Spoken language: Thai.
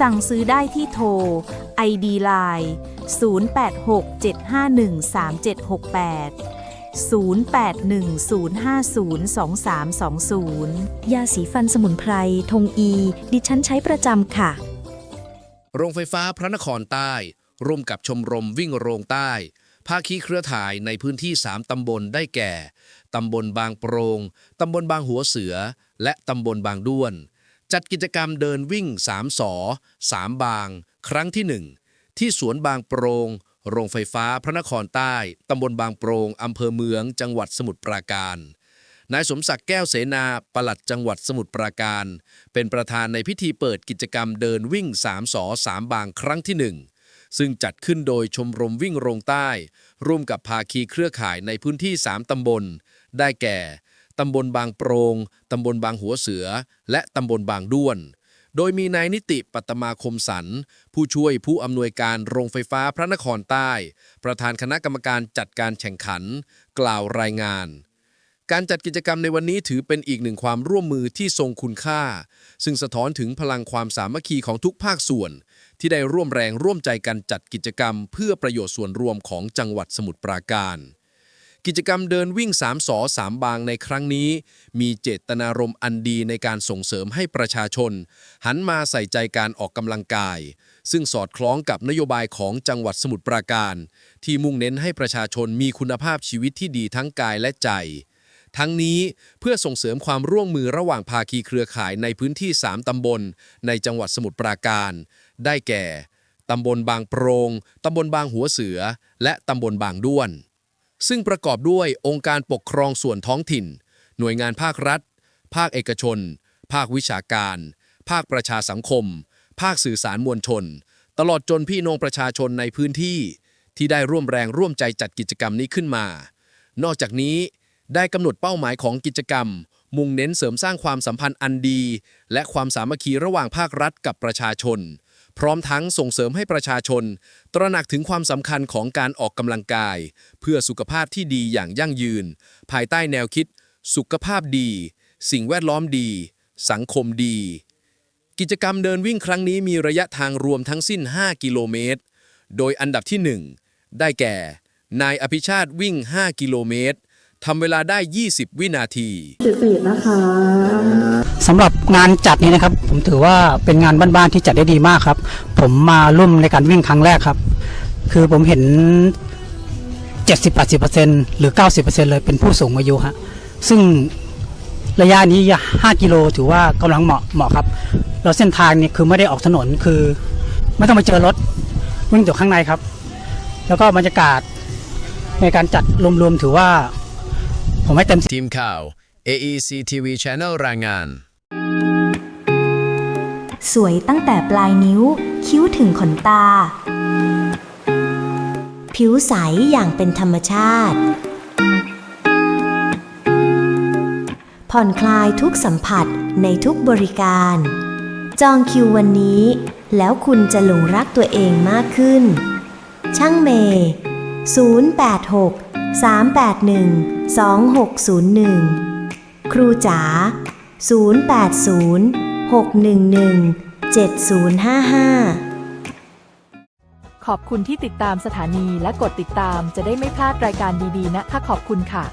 สั่งซื้อได้ที่โทร ID Line 0867513768 0810502320 ยาสีฟันสมุนไพร ทงอี ดิฉันใช้ประจำค่ะ โรงไฟฟ้าพระนครใต้ ร่วมกับชมรมวิ่งโรงใต้ ภาคีเครือข่ายในพื้นที่ 3 ตำบลได้แก่ ตำบลบางโปรง ตำบลบางหัวเสือ และตำบลบางด้วน จัดกิจกรรมเดินวิ่ง3สอ3บาง ครั้งที่1ที่สวนบางโปรง โรงไฟฟ้าพระนครใต้ ตำบลบางโปรง อำเภอเมือง จังหวัดสมุทรปราการ นายสมศักดิ์แก้วเสนาปลัดจังหวัดสมุทรปราการ เป็นประธานในพิธีเปิดกิจกรรมเดินวิ่ง3สอ3บางครั้งที่1ซึ่งจัดขึ้นโดยชมรมวิ่งโรงใต้ ร่วมกับภาคีเครือข่ายในพื้นที่ 3 ตำบล ได้แก่ ตำบลบางโปรงตำบลบางหัวเสือ และตำบลบางด้วน โดยมีนายนิติปัตมาคมสัน ผู้ช่วยผู้อำนวยการโรงไฟฟ้าพระนครใต้ ประธานคณะกรรมการจัดการแข่งขัน กล่าวรายงาน การจัดกิจกรรมในวันนี้ถือเป็นอีกหนึ่งความร่วมมือที่ทรงคุณค่า ซึ่งสะท้อนถึงพลังความสามัคคีของทุกภาคส่วน ที่ได้ร่วมแรงร่วมใจกันจัดกิจกรรม เพื่อประโยชน์ส่วนรวมของจังหวัดสมุทรปราการ กิจกรรมเดินวิ่ง3สอ3บางในครั้งนี้ มีเจตนารมณ์อันดีในการส่งเสริมให้ประชาชน หันมาใส่ใจการออกกำลังกาย ซึ่งสอดคล้องกับนโยบายของจังหวัดสมุทรปราการ ที่มุ่งเน้นให้ประชาชนมีคุณภาพชีวิตที่ดีทั้งกายและใจ ทั้งนี้เพื่อส่งเสริมความร่วมมือระหว่างภาคีเครือข่ายในพื้นที่ 3 ตำบล ในจังหวัดสมุทรปราการ ได้แก่ตำบลบางโปรง ตำบลบางหัวเสือ และตำบลบางด้วน ซึ่งประกอบด้วยองค์การปกครองส่วนท้องถิ่น หน่วยงานภาครัฐ ภาคเอกชน ภาควิชาการ ภาคประชาสังคม ภาคสื่อสารมวลชน ตลอดจนพี่น้องประชาชนในพื้นที่ ที่ได้ร่วมแรงร่วมใจจัดกิจกรรมนี้ขึ้นมา นอกจากนี้ได้กำหนดเป้าหมายของกิจกรรม มุ่งเน้นเสริมสร้างความสัมพันธ์อันดี และความสามัคคีระหว่างภาครัฐกับประชาชน พร้อมทั้งส่งเสริมให้ประชาชน ตระหนักถึงความสำคัญของการออกกำลังกาย เพื่อสุขภาพที่ดีอย่างยั่งยืน ภายใต้แนวคิด สุขภาพดี สิ่งแวดล้อมดี สังคมดี กิจกรรมเดินวิ่งครั้งนี้มีระยะทางรวมทั้งสิ้น 5 กิโลเมตร โดยอันดับที่ 1 ได้แก่ นายอภิชาติวิ่ง 5 กิโลเมตร ทำเวลาได้ 20 วินาที14นะคะ สำหรับงานจัดนี้นะครับ ผมถือว่าเป็นงานบ้านๆที่จัดได้ดีมากครับ ผมมาร่วมในการวิ่งครั้งแรกครับ คือผมเห็น 70-80%หรือ 90%เลยเป็นผู้สูงอายุฮะซึ่งระยะนี้ 5 กิโลถือว่ากำลังเหมาะเหมาะครับแล้วเส้นทางนี่คือไม่ได้ออกถนนคือ ไม่ต้องไปเจอรถวิ่งอยู่ข้างในครับ แล้วก็บรรยากาศในการจัดรวมๆถือว่า ผมให้เต็มทีมข่าว AEC TV Channel รายงาน สวยตั้งแต่ปลายนิ้ว คิ้วถึงขนตา ผิวใสอย่างเป็นธรรมชาติ ผ่อนคลายทุกสัมผัสในทุกบริการ จองคิววันนี้ แล้วคุณจะหลงรักตัวเองมากขึ้น ช่างเมย์086 381 2601 ครูจ๋า 080 611 7055 ขอบคุณที่ติดตามสถานีและกดติดตามจะได้ไม่พลาดรายการดีๆนะคะขอบคุณค่ะ